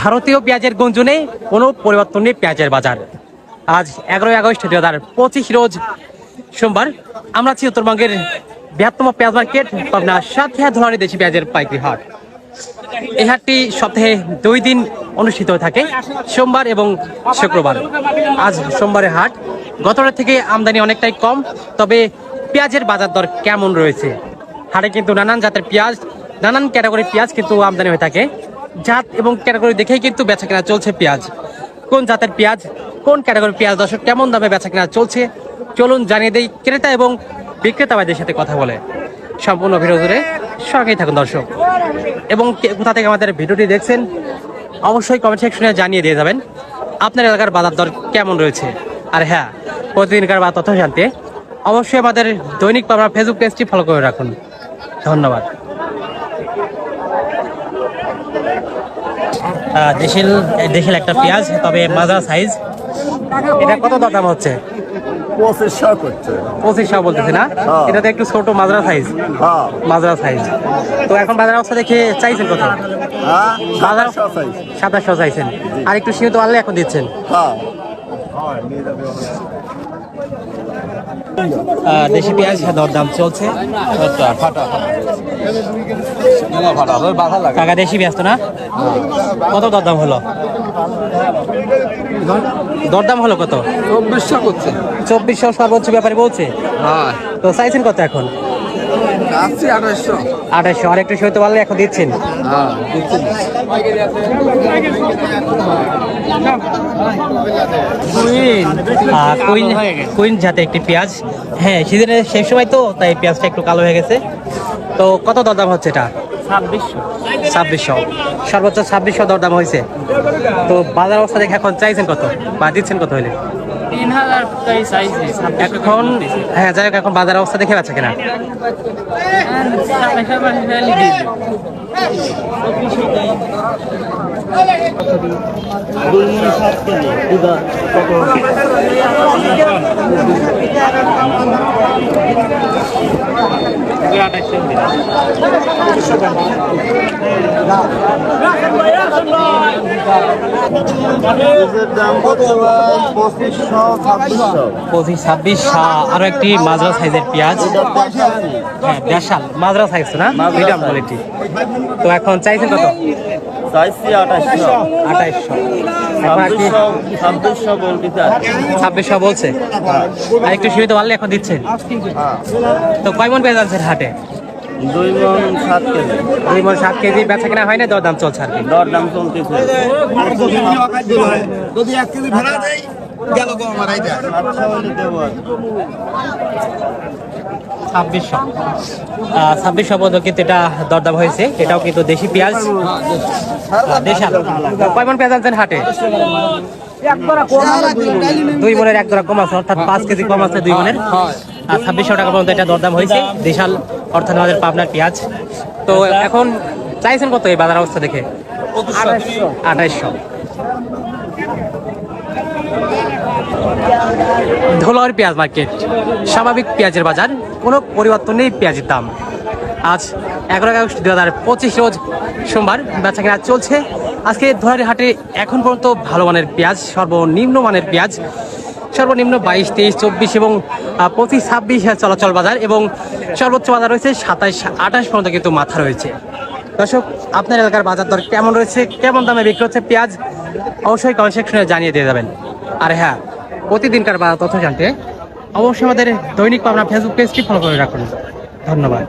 ভারতীয় পেঁয়াজের গুঞ্জনে কোনো পরিবর্তন নেই পেঁয়াজের বাজার। আজ এগারোই আগস্ট দুই হাজার পঁচিশ রোজ সোমবার, আমরা আছি উত্তরবঙ্গের বৃহত্তম পেঁয়াজ মার্কেট, পাবনা সাতক্ষীরা ধরনের দেশি পেঁয়াজের পাইকারি হাট। এই হাটটি সপ্তাহে দুই দিন অনুষ্ঠিত হয়ে থাকে, সোমবার এবং শুক্রবার। আজ সোমবারের হাট গতবার থেকে আমদানি অনেকটাই কম, তবে পেঁয়াজের বাজার দর কেমন রয়েছে? হাটে কিন্তু নানান জাতের পেঁয়াজ, নানান ক্যাটাগরির পেঁয়াজ কিন্তু আমদানি হয়ে থাকে। জাত এবং ক্যাটাগরি দেখেই কিন্তু বেচা কেনা চলছে পেঁয়াজ। কোন জাতের পেঁয়াজ, কোন ক্যাটাগরির পেঁয়াজ দর্শক, কেমন দামে বেচা কেনা চলছে, চলুন জানিয়ে দেই ক্রেতা এবং বিক্রেতা ভাইদের সাথে কথা বলে। সম্পূর্ণ ভিডিও জুড়ে সঙ্গেই থাকুন দর্শক। এবং কোথা থেকে আমাদের ভিডিওটি দেখছেন, অবশ্যই কমেন্ট সেকশনে জানিয়ে দিয়ে যাবেন, আপনার এলাকার বাজার দর কেমন রয়েছে। আর হ্যাঁ প্রতিদিনকার বা তথ্য জানতে অবশ্যই আমাদের দৈনিক পাবনা ফেসবুক পেজটি ফলো করে রাখুন। ধন্যবাদ। দেশিল দেশিল একটা পেঁয়াজ তবে মাজা সাইজ এটা কত দাম হচ্ছে? পঁচিশশো করছে। পঁচিশশো বলতেছে না? হ্যাঁ। এটা তো একটু ছোট মাজরা সাইজ হ্যাঁ। মাজরা সাইজ তো এখন বাজার অবস্থা দেখে চাইছেন কত? হ্যাঁ সাতাশশো চাইছেন। আর একটু সীমিত আনলে এখন দিচ্ছেন? দেশি পেঁয়াজ দরদাম চলছে। কাকা দেশি পেঁয়াজ তো না? কত দরদাম হলো? দরদাম হলো কত? চব্বিশশো করছে। চব্বিশশো সর্বোচ্চ ব্যাপারে বলছে? হ্যাঁ। তো চাইছেন কত এখন? আঠাশশো আর একটু সইতে পারলে এখন দিচ্ছেন। হ্যাঁ কুইন। কুইন জাতে একটি পেঁয়াজ। হ্যাঁ সিজনের শেষ সময় তো তাই পেঁয়াজটা একটু কালো হয়ে গেছে। তো কত দরদাম হচ্ছে এটা? ছাব্বিশশো। সর্বোচ্চ ছাব্বিশশো দরদাম হয়েছে। তো বাজার অবস্থা দেখে এখন চাইছেন কত? বা দিচ্ছেন কত হলে তিন হাজার চাইছে এখন হ্যাঁ যাই হোক এখন বাজার অবস্থা দেখে পাচ্ছে কিনা? বীজের পঁচিশ ছাব্বিশ আরও একটি মাজরা সাইজের পেঁয়াজ। হ্যাঁ দেশাল। মাজরা সাইজ না? মিডিয়াম কোয়ালিটি তো এখন চাইছেন কত? চাইছি আঠাশশো। আঠাইশশো এখন ছাব্বিশশো ছাব্বিশশো বলতে ছাব্বিশশো বলছে। আর একটু সীমিত এখন দিচ্ছেন। তো কয় মন পেয়ে যাচ্ছেন হাটে? দুই মন সাত কেজি। দুই মন সাত কেজি বেচা কিনা হয় না দর দাম চলছে আর কি? দর দাম চলতেছে। যদি এক কেজি ভেড়া দেয় গেল গো আমার আইডা সাতশো দেবো আর কি। ছাব্বিশশো। ছাব্বিশশো পর্যন্ত কিন্তু এটা দরদাম হয়েছে। এটাও কিন্তু দেশি পেঁয়াজ। দেশাল তো কয় মন পেঁয়াজ আনছেন হাটে? দুই মনের এক জোড়া কম আছে অর্থাৎ পাঁচ কেজি কম আছে দুই মনের। আর ছাব্বিশশো টাকা পর্যন্ত এটা দরদাম হয়েছে। দেশাল অর্থাৎ আমাদের পাবনার পেঁয়াজ। তো এখন চাইছেন কত এই বাজার অবস্থা দেখে? আঠাইশশো ধোলার পেঁয়াজ মার্কেট স্বাভাবিক পেঁয়াজের বাজার, কোনো পরিবর্তন নেই পেঁয়াজের দাম। আজ এগারো আগস্ট দু হাজার পঁচিশ রোজ সোমবার বেচা কেনা চলছে। আজকে ধোলারি হাটে এখন পর্যন্ত ভালো মানের পেঁয়াজ, সর্বনিম্ন মানের পেঁয়াজ, সর্বনিম্ন বাইশ, তেইশ, চব্বিশ এবং পঁচিশ, ছাব্বিশ চলাচল বাজার এবং সর্বোচ্চ বাজার রয়েছে সাতাইশ, আঠাশ পর্যন্ত কিন্তু মাথা রয়েছে। দর্শক, আপনার এলাকার বাজার দর কেমন রয়েছে? কেমন দামে বিক্রি হচ্ছে পেঁয়াজ? অবশ্যই কমেন্ট সেকশনে জানিয়ে দিয়ে যাবেন। আর হ্যাঁ প্রতিদিনকার বা তথ্য জানতে অবশ্যই আমাদের দৈনিক পাবনা ফেসবুক পেজটি ফলো করে রাখুন। ধন্যবাদ।